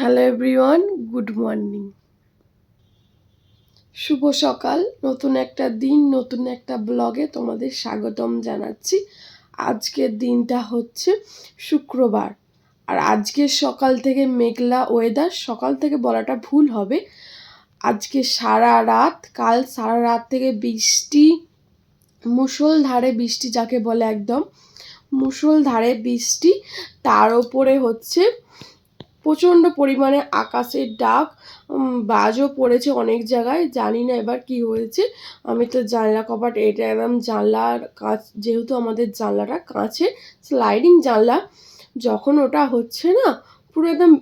Hello everyone good morning শুভ সকাল, নতুন একটা দিন, নতুন একটা ব্লগে তোমাদের স্বাগতম জানাচ্ছি। আজকের দিনটা হচ্ছে শুক্রবার। আর আজকের সকাল থেকে মেঘলা ওয়েদার সকাল থেকে বলাটা ভুল হবে। আজকে সারা রাত, কাল সারা রাত থেকে বৃষ্টি মুষলধারে বৃষ্টি যাকে বলে একদম মুষলধারে বৃষ্টি, তার ওপরে হচ্ছে প্রচণ্ড পরিমাণে আকাশের ডাক বাজও পড়েছে অনেক জায়গায়। জানি না এবার কি হয়েছে। আমি তো জানলা কপাট এটা একদম জানলার কাঁচ যেহেতু আমাদের জানলাটা কাঁচে স্লাইডিং জানলা, যখন ওটা হচ্ছে না, পুরো একদম,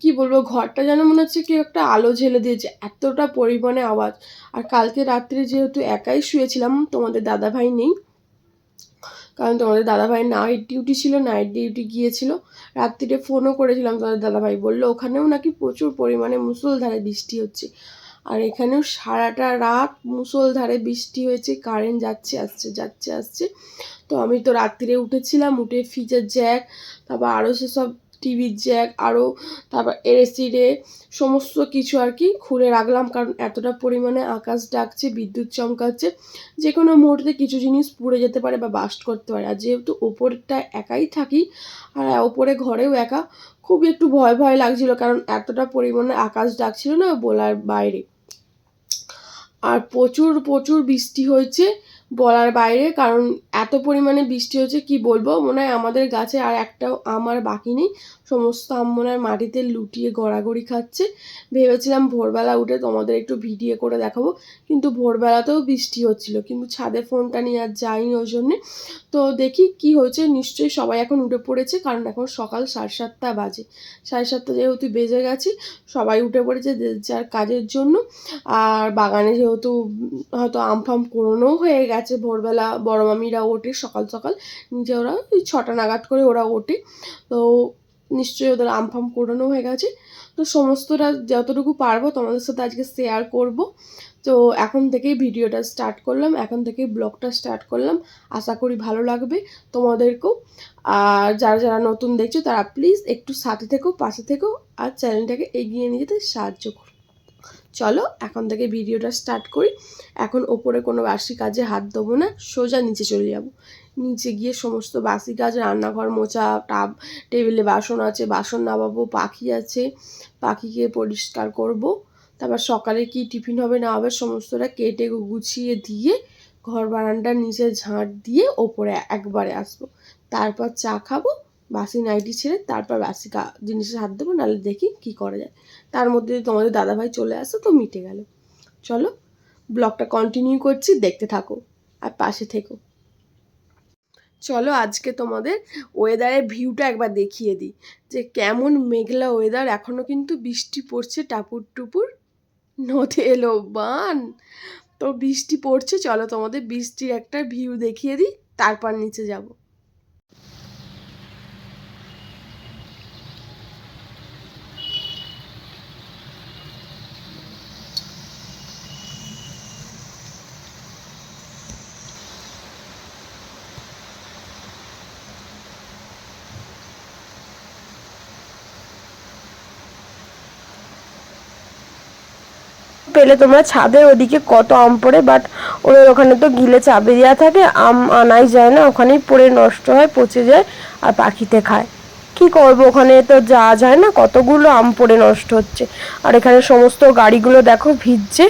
কি বলব, ঘরটা যেন মনে হচ্ছে কেউ একটা আলো ঝেলে দিয়েছে, এতটা পরিমাণে আওয়াজ। আর কালকে রাত্রে যেহেতু একাই শুয়েছিলাম, তোমাদের দাদাভাই নেই কারণ তোমাদের দাদাভাই নাইট ডিউটি ছিল নাইট ডিউটি গিয়েছিল। রাত্রিতে ফোনও করেছিলাম, তোমাদের দাদাভাই বলল, ওখানেও নাকি প্রচুর পরিমাণে মুসলধারে বৃষ্টি হচ্ছে। আর এখানেও সারাটা রাত মুসলধারে বৃষ্টি হয়েছে কারেন্ট যাচ্ছে, আসছে যাচ্ছে, আসছে। তো আমি তো রাত্রিরে উঠেছিলাম, উঠে ফিজার জ্যাক তারপর আরও সেসব টিভির জ্যাক আরও তারপর এসি রে সমস্ত কিছু আর কি খুলে রাখলাম, কারণ এতটা পরিমাণে আকাশ ডাকছে, বিদ্যুৎ চমকাচ্ছে যে কোনো মুহূর্তে কিছু জিনিস পুড়ে যেতে পারে বা বাস্ট করতে পারে। আর যেহেতু ওপরটা একাই থাকি আর ওপরে ঘরেও একা খুব একটু ভয় ভয় লাগছিল, কারণ এতটা পরিমাণে আকাশ ডাকছিল না বলার বাইরে। আর প্রচুর প্রচুর বৃষ্টি হয়েছে বলার বাইরে, কারণ এত পরিমাণে বৃষ্টি হচ্ছে, কি বলব? মনে হয় আমাদের গাছে আর একটাও আমার বাকি নেই। সমস্ত আম মনে হয় মাটিতে লুটিয়ে গড়াগড়ি খাচ্ছে। ভেবেছিলাম ভোরবেলা উঠে তোমাদের একটু ভিডিও করে দেখাবো, কিন্তু ভোরবেলাতেও বৃষ্টি হচ্ছিল। কিন্তু ছাদে ফোনটা নিয়ে আর যাইনি ওই জন্যে। তো দেখি কি হয়েছে, নিশ্চয়ই সবাই এখন উঠে পড়েছে, কারণ এখন সকাল সাড়ে সাতটা বাজে। সাড়ে সাতটা যেহেতু বেজে গেছে, সবাই উঠে পড়েছে যার কাজের জন্য। আর বাগানে যেহেতু, হয়তো আম ফাম কুড়োনো হয়ে গেছে ভোরবেলা, বড় মামিরা ওঠে সকাল সকাল। নিজে ওরা ওই ছটা নাগাদ করে ওরা ওঠে। তো নিশ্চয়ই ওদের আম ফাম কুড়োনো হয়ে গেছে। তো সমস্তটা যতটুকু পারব তোমাদের সাথে আজকে শেয়ার করব। তো এখন থেকেই ভিডিওটা স্টার্ট করলাম। এখন থেকেই ব্লগটা স্টার্ট করলাম। আশা করি ভালো লাগবে তোমাদেরকেও। আর যারা যারা নতুন দেখছ তারা প্লিজ একটু সাথে থেকো, পাশে থেকো। আর চ্যানেলটাকে এগিয়ে নিয়ে যেতে সাহায্য করো। চলো, এখন থেকে ভিডিওটা স্টার্ট করি। এখন ওপরে কোনো বাসি কাজে হাত দেবো না, সোজা নিচে চলে যাব। নিচে গিয়ে সমস্ত বাসি কাজ, রান্নাঘর মোছা, টাব, টেবিলে বাসন আছে, বাসন নামাবো, পাখি আছে, পাখিকে পরিষ্কার করব। তারপর সকালে কি টিফিন হবে না হবে সমস্তটা কেটে গুছিয়ে দিয়ে ঘর বারান্দার নিচে ঝাঁট দিয়ে ওপরে একবারে আসব। তারপর চা খাব বাসি নাইটি ছেড়ে তারপর বাসি কা জিনিসে হাত দেবো নাহলে দেখি কি করা যায়। তার মধ্যে যদি তোমাদের দাদাভাই চলে আসো, তো মিটে গেল। চলো, ব্লগটা কন্টিনিউ করছি, দেখতে থাকো আর পাশে থেকো। চলো, আজকে তোমাদের ওয়েদারের ভিউটা একবার দেখিয়ে দিই, যে কেমন মেঘলা ওয়েদার এখনও কিন্তু বৃষ্টি পড়ছে টাপুর টুপুর। নদে এলো, বান! তো বৃষ্টি পড়ছে, চলো তোমাদের বৃষ্টির একটা ভিউ দেখিয়ে দিই, তারপর নিচে যাব। পেলে তোমরা ছাদে ওদিকে কত আম পড়ে বাট ওদের ওখানে তো গিলে চাপে দেওয়া থাকে, আম আনাই যায় না, ওখানেই পড়ে নষ্ট হয়, পচে যায় আর পাখিতে খায়। কি করব, ওখানে তো যাওয়া যায় না, কতগুলো আম পড়ে নষ্ট হচ্ছে। আর এখানে সমস্ত গাড়িগুলো দেখো ভিজছে,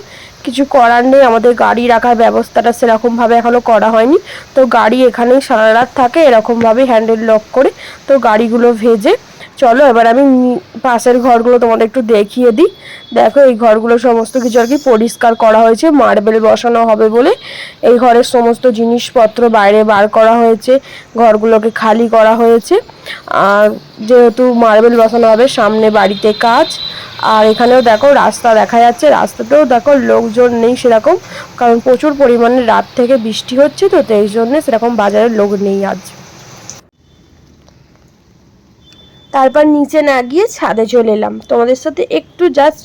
কিছু করার নেই, আমাদের গাড়ি রাখার ব্যবস্থাটা সেরকমভাবে এখনও করা হয়নি। তো গাড়ি এখানেই সারা রাত থাকে, এরকমভাবে হ্যান্ডেল লক করে তো গাড়িগুলো ভেজে চলো, এবার আমি পাশের ঘরগুলো তোমাদের একটু দেখিয়ে দিই। দেখো, এই ঘরগুলো সমস্ত কিছু আর কি পরিষ্কার করা হয়েছে, মার্বেল বসানো হবে বলে। এই ঘরের সমস্ত জিনিসপত্র বাইরে বার করা হয়েছে, ঘরগুলোকে খালি করা হয়েছে। আর যেহেতু মার্বেল বসানো হবে, সামনে বাড়িতে কাজ। আর এখানেও দেখো, রাস্তা দেখা যাচ্ছে, রাস্তাতেও দেখো লোকজন নেই সেরকম। কারণ প্রচুর পরিমাণে রাত থেকে বৃষ্টি হচ্ছে তো এই জন্যে সেরকম বাজারে লোক নেই আজ। তারপর নিচে না গিয়ে ছাদে চলে এলাম। তোমাদের সাথে একটু জাস্ট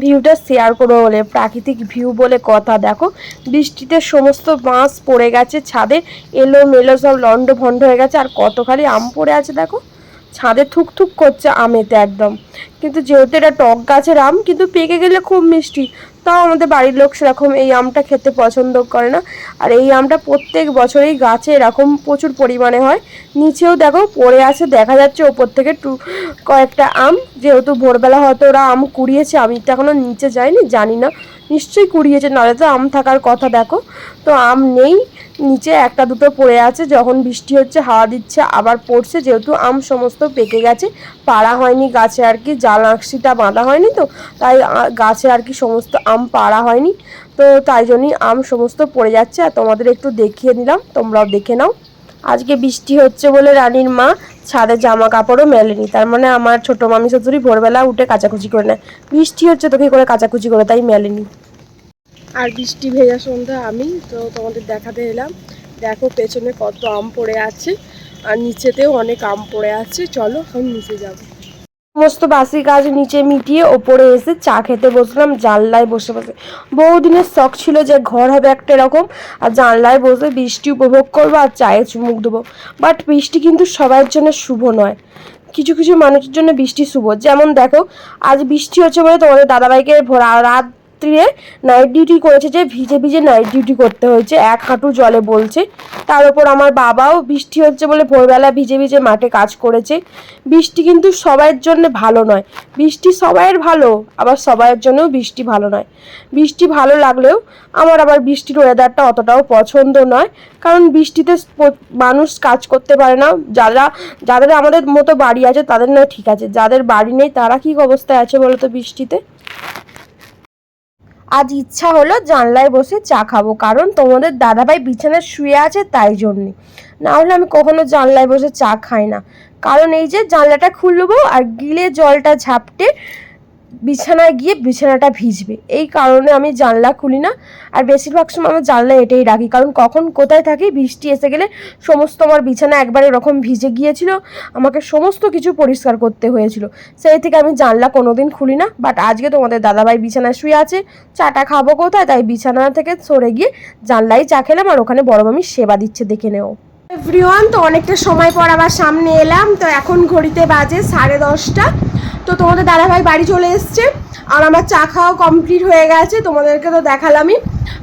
ভিউটা শেয়ার করব বলে, প্রাকৃতিক ভিউ বলে কথা। দেখো, বৃষ্টিতে সমস্ত বাঁশ পড়ে গেছে ছাদে এলো মেলো সব লন্ড ভন্ড হয়ে গেছে, আর কত খালি আম পড়ে আছে দেখো। ছাদে থুক থুক করছে আমেতে একদম। কিন্তু যেহেতু এটা টক গাছের আম, কিন্তু পেকে গেলে খুব মিষ্টি। তাও আমাদের বাড়ির লোক সেরকম এই আমটা খেতে পছন্দ করে না। আর এই আমটা প্রত্যেক বছরেই গাছে এরকম প্রচুর পরিমাণে হয়। নিচেও দেখো পড়ে আছে, দেখা যাচ্ছে ওপর থেকে টু, কয়েকটা আম। যেহেতু ভোরবেলা হয়তো ওরা আম কুড়িয়েছে, আমি তো এখনও নিচে যাইনি, জানি না। নিশ্চয়ই কুড়িয়েছে নাহলে তো আম থাকার কথা, দেখো। তো আম নেই, নিচে একটা দুটো পড়ে আছে, যখন বৃষ্টি হচ্ছে, হাওয়া দিচ্ছে, আবার পড়ছে, যেহেতু আম সমস্ত পেকে গেছে, পাড়া হয়নি গাছে আর কি, জাল আঁকশিটা বাঁধা হয়নি তো, তাই গাছে আর কি সমস্ত আম পাড়া হয়নি, তো তাই জন্যই আম সমস্ত পড়ে যাচ্ছে, আর তোমাদের একটু দেখিয়ে দিলাম, তোমরাও দেখে নাও। আজকে বৃষ্টি হচ্ছে বলে রানীর মা ছাদে জামা কাপড়ও মেলেনি, তার মানে আমার ছোট মামি শ্বশুরি ভোরবেলা উঠে কাচাকুচি করে নেয়। বৃষ্টি হচ্ছে তোকে করে কাচাকুচি করে তাই মেলেনি। আর বৃষ্টি ভেজা সন্ধ্যা আমি, তো তোমাদের দেখাতে এলাম। দেখো পেছনে কত আম পড়ে আছে, আর নিচেতেও অনেক আম পড়ে আছে। চলো এখন নিচে যাব। সমস্ত বাসি কাজ নিচে মিটিয়ে ওপরে এসে চা খেতে বসলাম, জানলায় বসে বসে। বহুদিনের শখ ছিল যে ঘর হবে একটা এরকম, আর জানলায় বসে বৃষ্টি উপভোগ করব আর চায়ে চুমুক দেবো। বাট বৃষ্টি কিন্তু সবার জন্য শুভ নয়। কিছু কিছু মানুষের জন্য বৃষ্টি শুভ। যেমন দেখো, আজ বৃষ্টি হচ্ছে বলে তোমাদের দাদাভাইকে ভোরা- রাত্রিরে নাইট ডিউটি করেছে যে ভিজে ভিজে নাইট ডিউটি করতে হয়েছে, এক হাঁটু জলে বলছে। তার উপর আমার বাবাও বৃষ্টি হচ্ছে বলে ভোরবেলা ভিজে ভিজে মাঠে কাজ করেছে। বৃষ্টি কিন্তু সবার জন্য ভালো নয়। বৃষ্টি সবাইয়ের ভালো, আবার সবাইয়ের জন্যও বৃষ্টি ভালো নয়। বৃষ্টি ভালো লাগলেও আমার আবার বৃষ্টির ওয়েদারটা অতটাও পছন্দ নয়। কারণ বৃষ্টিতে মানুষ কাজ করতে পারে না। যারা, যাদের আমাদের মতো বাড়ি আছে তাদের নয় ঠিক আছে। যাদের বাড়ি নেই তারা কি অবস্থায় আছে বলো তো বৃষ্টিতে? আজ ইচ্ছা হলো জানলায় বসে চা খাব, কারণ তোমাদের দাদাভাই বিছানায় শুয়ে আছে তাই জন্যে। না হলে আমি কখনো জানলায় বসে চা খাই না। কারণ এই যে জানলাটা খুলবো আর গিলে জলটা ঝাপটে বিছানায় গিয়ে বিছানাটা ভিজবে। এই কারণে আমি জানলা খুলি না। আর বেশিরভাগ সময় আমি জানলা এটাই রাখি। কারণ কখন কোথায় থাকি, বৃষ্টি এসে গেলে সমস্ত আমার বিছানা একবার এরকম ভিজে গিয়েছিল। আমাকে সমস্ত কিছু পরিষ্কার করতে হয়েছিল। সেই থেকে আমি জানলা কোনোদিন খুলি না। বাট আজকে তোমাদের দাদাভাই বিছানায় শুয়ে আছে। চাটা খাব কোথায়? তাই বিছানা থেকে সরে গিয়ে জানলাই চা খেলাম। আর ওখানে বড় মামি সেবা দিচ্ছে দেখে নেও। এভরিওয়ান তো অনেকটা সময় পর আবার সামনে এলাম। তো এখন ঘড়িতে বাজে সাড়ে দশটা। তো তোমাদের দাদাভাই বাড়ি চলে এসছে। আর আমার চা খাওয়া কমপ্লিট হয়ে গেছে, তোমাদেরকে তো দেখালামই।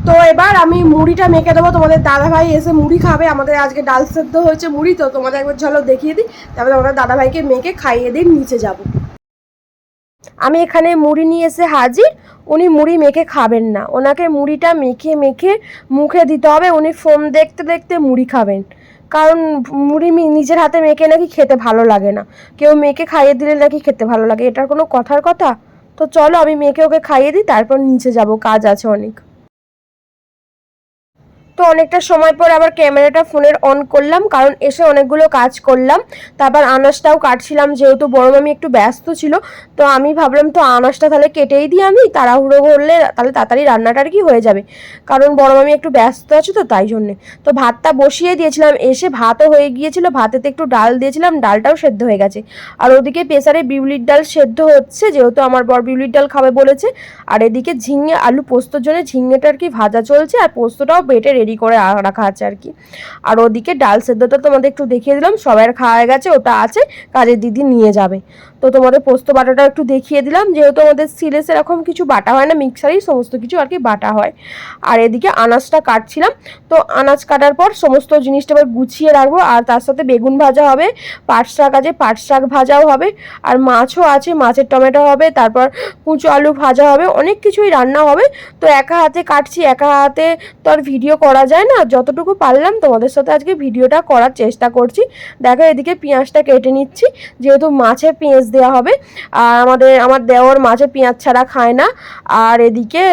তো এবার আমি মুড়িটা মেখে দেবো। তোমাদের দাদাভাই এসে মুড়ি খাবে। আমাদের আজকে ডাল সেদ্ধ হয়েছে মুড়ি, তো তোমাদের একবার ঝলক দেখিয়ে দিই। তারপরে তোমাদের দাদাভাইকে মেখে খাইয়ে দিই নিচে যাব। আমি এখানে মুড়ি নিয়ে এসে হাজির। উনি মুড়ি মেখে খাবেন না। ওনাকে মুড়িটা মেখে মেখে মুখে দিতে হবে। উনি ফোন দেখতে দেখতে মুড়ি খাবেন। কারণ মুড়ি নিজের হাতে মেখে নাকি খেতে ভালো লাগে না। কেউ মেখে খাইয়ে দিলে নাকি খেতে ভালো লাগে, এটার কোনো কথার কথা? তো চলো আমি মেখে ওকে খাইয়ে দিই, তারপর নিচে যাব, কাজ আছে অনেক। তো অনেকটা সময় পর আবার ক্যামেরাটা ফোনের অন করলাম, কারণ এসে অনেকগুলো কাজ করলাম। তারপর আনাজটাও কাটছিলাম, যেহেতু বড় মামি একটু ব্যস্ত ছিল, তো আমি ভাবলাম, তো আনাজটা তাহলে কেটেই দিই আমি, তাড়াহুড়ো করলে তাহলে তাড়াতাড়ি রান্নাটা আর কি হয়ে যাবে। কারণ বড় মামি একটু ব্যস্ত আছে তো তাই জন্যে। তো ভাতটা বসিয়ে দিয়েছিলাম, এসে ভাতও হয়ে গিয়েছিল, ভাতেতে একটু ডাল দিয়েছিলাম, ডালটাও সেদ্ধ হয়ে গেছে। আর ওদিকে প্রেসারে বিউলির ডাল সেদ্ধ হচ্ছে, যেহেতু আমার বর বিউলির ডাল খাবে বলেছে। আর এদিকে ঝিঙে, আলু পোস্তর জন্য ঝিঙেটা আর কি ভাজা চলছে, আর পোস্তটাও বেটে রেডি করে রাখা আছে আর কি। আর ওদিকে ডাল সেদ্ধটা তোমাদের একটু দেখিয়ে দিলাম সবার খাওয়া গেছে, ওটা আছে, কাজের দিদি নিয়ে যাবে। তো তোমাদের পোস্ত বাটাটা একটু দেখিয়ে দিলাম। যেহেতু আমাদের সিলে সেরকম কিছু বাটা হয় না, মিক্সারেই সমস্ত কিছু আর কি বাটা হয়। আর এদিকে আনাজটা কাটছিলাম। তো আনাজ কাটার পর সমস্ত জিনিসটা এবার গুছিয়ে রাখব। আর তার সাথে বেগুন ভাজা হবে, পাট শাক আছে, পাট শাক ভাজাও হবে, আর মাছও আছে, মাছের টমেটো হবে, তারপর কুঁচো আলু ভাজা হবে, অনেক কিছুই রান্না হবে। তো একা হাতে কাটছি, একা হাতে তো আর ভিডিও করা যায় না। যতটুকু পারলাম তোমাদের সাথে আজকে ভিডিওটা করার চেষ্টা করছি। দেখো এদিকে পেঁয়াজটা কেটে নিচ্ছি। যেহেতু মাছে পেঁয়াজ দেওয়া হবে। আর আমাদের, আমার দেওয়ার মাছে পেঁয়াজ ছাড়া খায় না। আর এদিকে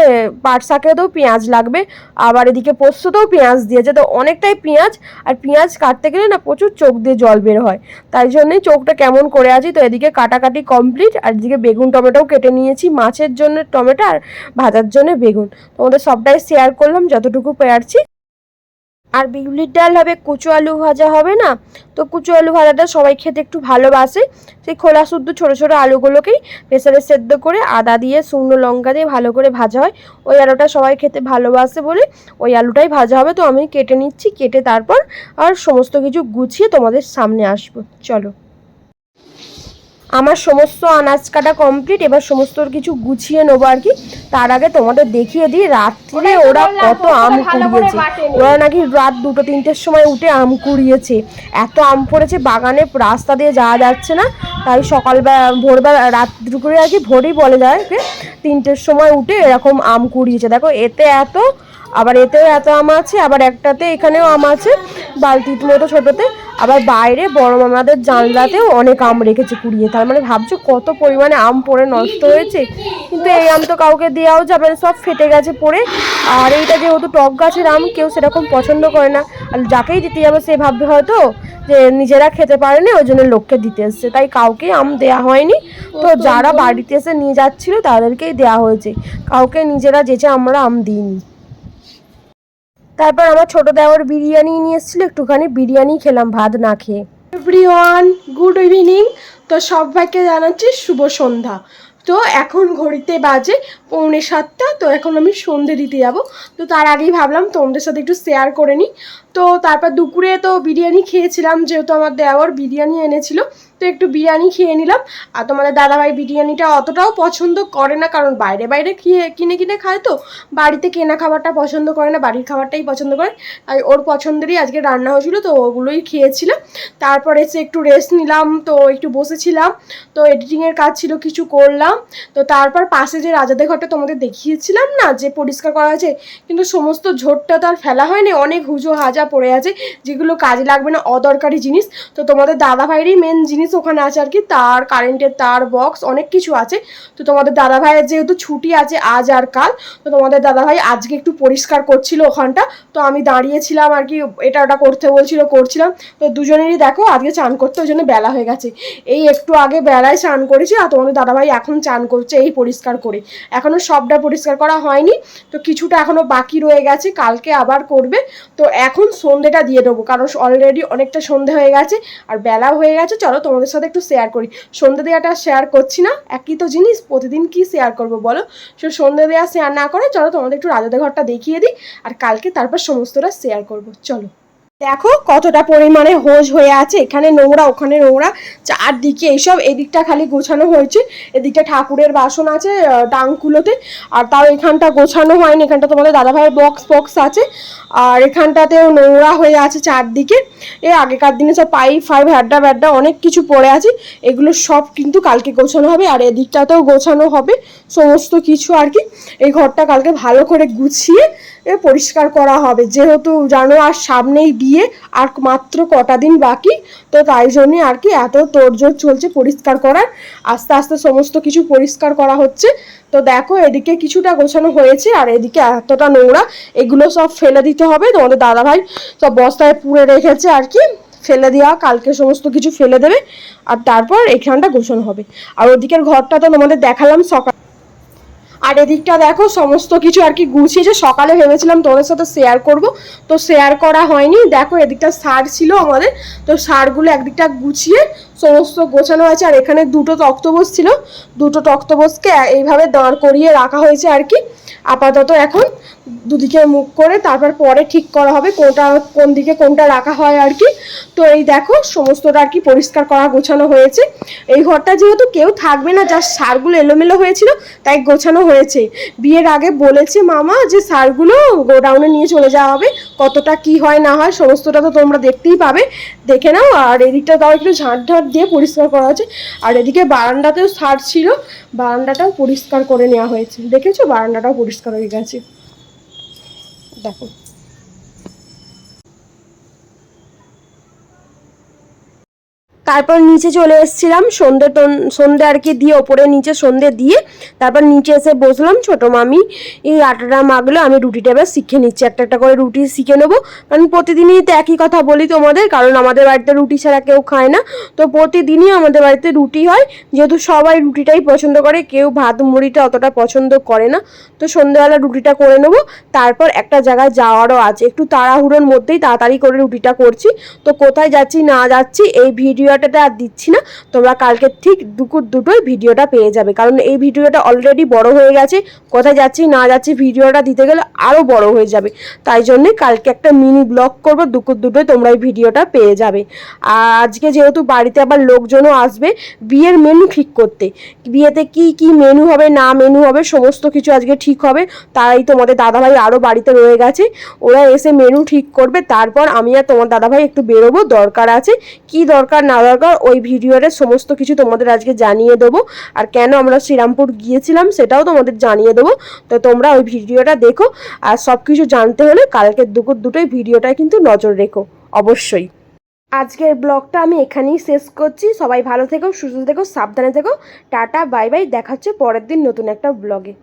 পাট শাকেতেও পেঁয়াজ লাগবে। আবার এদিকে পোস্ততেও পেঁয়াজ দিয়েছে। তো অনেকটাই পেঁয়াজ। আর পেঁয়াজ কাটতে গেলে না প্রচুর চোখ দিয়ে জল বের হয়। তাই জন্যই চোখটা কেমন করে আছি। তো এদিকে কাটাকাটি কমপ্লিট আর এদিকে বেগুন, টমেটোও কেটে নিয়েছি মাছের জন্য টমেটো আর ভাজার জন্য বেগুন। তোমাদের সবটাই শেয়ার করলাম। যতটুকু পেরেছি। আর বিউলির ডাল হবে, কুচো আলু ভাজা হবে না? তো কুচো আলু ভাজাটা সবাই খেতে একটু ভালোবাসে। সেই খোলা শুদ্ধ ছোটো ছোটো আলুগুলোকেই প্রেসারে সেদ্ধ করে আদা দিয়ে, শুকনো লঙ্কা দিয়ে ভালো করে ভাজা হয়। ওই আলুটা সবাই খেতে ভালোবাসে বলে ওই আলুটাই ভাজা হবে। তো আমি কেটে নিচ্ছি, কেটে তারপর আর সমস্ত কিছু গুছিয়ে তোমাদের সামনে আসব। চলো। আমার সমস্ত আনাজ কাটা কমপ্লিট এবার সমস্ত কিছু গুছিয়ে নেব আর কি। তার আগে তোমাদের দেখিয়ে দিই রাত্রে ওরা কত আম কুড়িয়েছে। ওরা নাকি রাত দুটো তিনটের সময় উঠে আম কুড়িয়েছে। এত আম পড়েছে বাগানে রাস্তা দিয়ে যাওয়া যাচ্ছে না। তাই সকালবেলা ভোরবেলা রাত দুপুরে আর কি ভোরেই বলে যায় তিনটের সময় উঠে এরকম আম কুড়িয়েছে। দেখো এতে এত আবার এতেও এত আম আছে, আবার একটাতে এখানেও আম আছে বালতির মতো ছোটোতে। আবার বাইরে বড় মামাদের জানলাতেও অনেক আম রেখেছে কুড়িয়ে। তার মানে ভাবছ কত পরিমাণে আম পড়ে নষ্ট হয়েছে? কিন্তু এই আম তো কাউকে দেওয়াও যাবে না, সব ফেটে গেছে পড়ে। আর এইটা যেহেতু টক গাছের আম, কেউ সেরকম পছন্দ করে না। আর যাকেই দিতে যাবে সে ভাববে হয়তো যে নিজেরা খেতে পারেনি ওই জন্য লোককে দিতে এসছে। তাই কাউকে আম দেওয়া হয়নি। তো যারা বাড়িতে এসে নিয়ে যাচ্ছিল, তাদেরকেই দেওয়া হয়েছে। কাউকে নিজেরা যেচে আমরা আম দিইনি। তারপর আমার ছোট দেওয়ার বিরিয়ানি নিয়ে এসেছিল, একটুখানি বিরিয়ানি খেলাম, ভাত না খেয়ে। এভরিওয়ান গুড ইভিনিং তো সবাইকে জানাচ্ছি শুভ সন্ধ্যা। তো এখন ঘড়িতে বাজে পৌনে সাতটা, তো এখন আমি সন্ধে দিতে যাব। তো তার আগেই ভাবলাম তোমাদের সাথে একটু শেয়ার করে নিই। তো তারপর দুপুরে তো বিরিয়ানি খেয়েছিলাম, যেহেতু আমার দেওয়ার বিরিয়ানি এনেছিল, তো একটু বিরিয়ানি খেয়ে নিলাম। আর তোমাদের দাদাভাই বিরিয়ানিটা অতটাও পছন্দ করে না, কারণ বাইরে বাইরে খেয়ে, কিনে কিনে খায় তো, বাড়িতে কেনা খাবারটা পছন্দ করে না, বাড়ির খাবারটাই পছন্দ করে। তাই ওর পছন্দেরই আজকে রান্না হয়েছিল, তো ওগুলোই খেয়েছিলাম। তারপরে এসে একটু রেস্ট নিলাম, তো একটু বসেছিলাম, তো এডিটিংয়ের কাজ ছিল, কিছু করলাম। তো তারপর পাশে যে রাজাদের ঘরটা তোমাদের দেখিয়েছিলাম না, যে পরিষ্কার করা আছে, কিন্তু সমস্ত ঝোরটা তো আর ফেলা হয়নি, অনেক হুজো হাজা পড়ে আছে, যেগুলো কাজে লাগবে না, অদরকারি জিনিস। তো তোমাদের দাদা ভাইয়েরই মেন জিনিস ওখানে আছে আর কি, তার কারেন্টের তার বক্স অনেক কিছু আছে। তো তোমাদের দাদা ভাইয়ের যেহেতু ছুটি আছে আজ আর কাল, তো তোমাদের দাদা ভাই আজকে একটু পরিষ্কার করছিল ওখানটা। তো আমি দাঁড়িয়েছিলাম আর কি, এটা ওটা করতে বলছিল, করছিলাম। তো দুজনেরই দেখো, আজকে চান করতে ওই জন্য বেলা হয়ে গেছে। এই একটু আগে বেলায় চান করেছি আর তোমাদের দাদাভাই এখন চান করছে এই পরিষ্কার করে। এখনও সবটা পরিষ্কার করা হয়নি, তো কিছুটা এখনও বাকি রয়ে গেছে, কালকে আবার করবে। তো এখন সন্ধেটা দিয়ে দেবো, কারণ অলরেডি অনেকটা সন্ধে হয়ে গেছে আর বেলা হয়ে গেছে। চলো তোমাদের সাথে একটু শেয়ার করি। সন্ধে দেওয়াটা শেয়ার করছি না, একই তো জিনিস, প্রতিদিন কি শেয়ার করব বলো? সে সন্ধে দেওয়া শেয়ার না করে, চলো তোমাদের একটু রাজাদের ঘরটা দেখিয়ে দিই, আর কালকে তারপর সমস্তটা শেয়ার করব। চলো। দেখো কতটা পরিমাণে হোজ হয়ে আছে। এখানে নোংরা ওখানে নোংরা চারদিকে এইসব এদিকটা খালি গোছানো হয়েছে। এদিকটা ঠাকুরের বাসন আছে আহ, টাংকুলোতে আর তাও এখানটা গোছানো হয়নি এখানটা তোমাদের দাদাভাইয়ের বক্স বক্স আছে। আর এখানটাতেও নোংরা হয়ে আছে চারদিকে। এ আগেকার দিনে সব পাইপ ফাইভ হ্যাড্ডা ব্যাড্ডা অনেক কিছু পড়ে আছে। এগুলো সব কিন্তু কালকে গোছানো হবে আর এদিকটাতেও গোছানো হবে। সমস্ত কিছু আর কি এই ঘরটা কালকে ভালো করে গুছিয়ে পরিষ্কার করা হবে। যেহেতু জানো আর সামনেই বিয়ে, আর মাত্র কটা দিন বাকি, তো তাই জন্যে আর কি এত তোড়জোড় চলছে পরিষ্কার করার। আস্তে আস্তে সমস্ত কিছু পরিষ্কার করা হচ্ছে। তো দেখো এদিকে কিছুটা গোছানো হয়েছে, আর এদিকে এতটা নোংরা, এগুলো সব ফেলে দিতে হবে। তোমাদের দাদাভাই সব বস্তায় পুড়ে রেখেছে আর কি। ফেলে দেওয়া কালকে সমস্ত কিছু ফেলে দেবে, আর তারপর এখানটা গোছানো হবে। আর ওদিকের ঘরটা তো তোমাদের দেখালাম সকাল আর এদিকটা দেখো, সমস্ত কিছু আর কি গুছিয়েছে। সকালে ভেবেছিলাম তোমাদের সাথে শেয়ার করব। তো শেয়ার করা হয়নি। দেখো, এদিকটা সার ছিল আমাদের। তো সারগুলো একদিকটা গুছিয়ে সমস্ত গোছানো হয়েছে আর এখানে দুটো তক্তবোস ছিল। দুটো তক্তবোসকে এইভাবে দাঁড় করিয়ে রাখা হয়েছে আর কি। আপাতত এখন দুদিকে মুখ করে তারপর পরে ঠিক করা হবে। কোনটা কোন দিকে কোনটা রাখা হয় আর কি। তো এই দেখো, সমস্তটা আর কি পরিষ্কার করা গোছানো হয়েছে। এই ঘরটা যেহেতু কেউ থাকবে না যার সারগুলো এলোমেলো হয়েছিল, তাই গোছানো হয়েছে। বিয়ের আগে বলেছে মামা যে সারগুলো গোডাউনে নিয়ে চলে যাওয়া হবে, কতটা কি হয় না হয় সমস্তটা তো তোমরা দেখতেই পাবে। দেখে নাও, আর এদিকটা তাও একটু ঝাঁট ঝাঁট দিয়ে পরিষ্কার করা হয়েছে। আর এদিকে বারান্দাতেও সার ছিল, বারান্দাটাও পরিষ্কার করে নেওয়া হয়েছে। দেখেছ? বারান্দাটাও পরিষ্কার হয়ে গেছে। দেখো। তারপর নিচে চলে এসেছিলাম সন্ধে সন্ধে আর কি দিয়ে ওপরে নিচে সন্ধে দিয়ে তারপর নিচে এসে বসলাম, ছোটো মামি এই আটাটা মাগলো আমি রুটিটা এবার শিখে নিচ্ছি, একটা একটা করে রুটি শিখে নেব। কারণ প্রতিদিনই তো একই কথা বলি তোমাদের, কারণ আমাদের বাড়িতে রুটি ছাড়া কেউ খায় না। তো প্রতিদিনই আমাদের বাড়িতে রুটি হয়, যেহেতু সবাই রুটিটাই পছন্দ করে, কেউ ভাত মুড়িটা অতটা পছন্দ করে না। তো সন্ধ্যেবেলা রুটিটা করে নেব, তারপর একটা জায়গায় যাওয়ারও আছে, একটু তাড়াহুড়োর মধ্যেই তাড়াতাড়ি করে রুটিটা করছি। তো কোথায় যাচ্ছি না যাচ্ছি, এই ভিডিও ভিডিওটাতে আর দিচ্ছি না, তোমরা কালকে ঠিক দুপুর দুটোই ভিডিওটা পেয়ে যাবে। কারণ এই ভিডিওটা অলরেডি বড় হয়ে গেছে, কোথায় যাচ্ছি না যাচ্ছি ভিডিওটা দিতে গেলে আরও বড় হয়ে যাবে। তাই জন্যে কালকে একটা মিনি ব্লগ করব, দুপুর দুটোই তোমরা এই ভিডিওটা পেয়ে যাবে। আর আজকে যেহেতু বাড়িতে আবার লোকজনও আসবে, বিয়ের মেনু ঠিক করতে। বিয়েতে কি কি মেনু হবে, না মেনু হবে, সমস্ত কিছু আজকে ঠিক হবে। তাই তোমাদের দাদাভাই আরও বাড়িতে রয়ে গেছে, ওরা এসে মেনু ঠিক করবে। তারপর আমি আর তোমার দাদাভাই একটু বেরোবো, দরকার আছে। কি দরকার না দরকার, ওই ভিডিওতে সমস্ত কিছু তোমাদের আজকে জানিয়ে দেবো। আর কেন আমরা শ্রীরামপুর গিয়েছিলাম সেটাও তোমাদের জানিয়ে দেবো। তো তোমরা ওই ভিডিওটা দেখো, আর সব কিছু জানতে হলে কালকে দুপুর দুটোই ভিডিওটায় কিন্তু নজর রেখো, অবশ্যই। আজকের ব্লগটা আমি এখানেই শেষ করছি। সবাই ভালো থেকো, সুস্থ থেকো, সাবধানে থেকো। টাটা, বাই বাই, দেখা হচ্ছে পরের দিন নতুন একটা ব্লগে।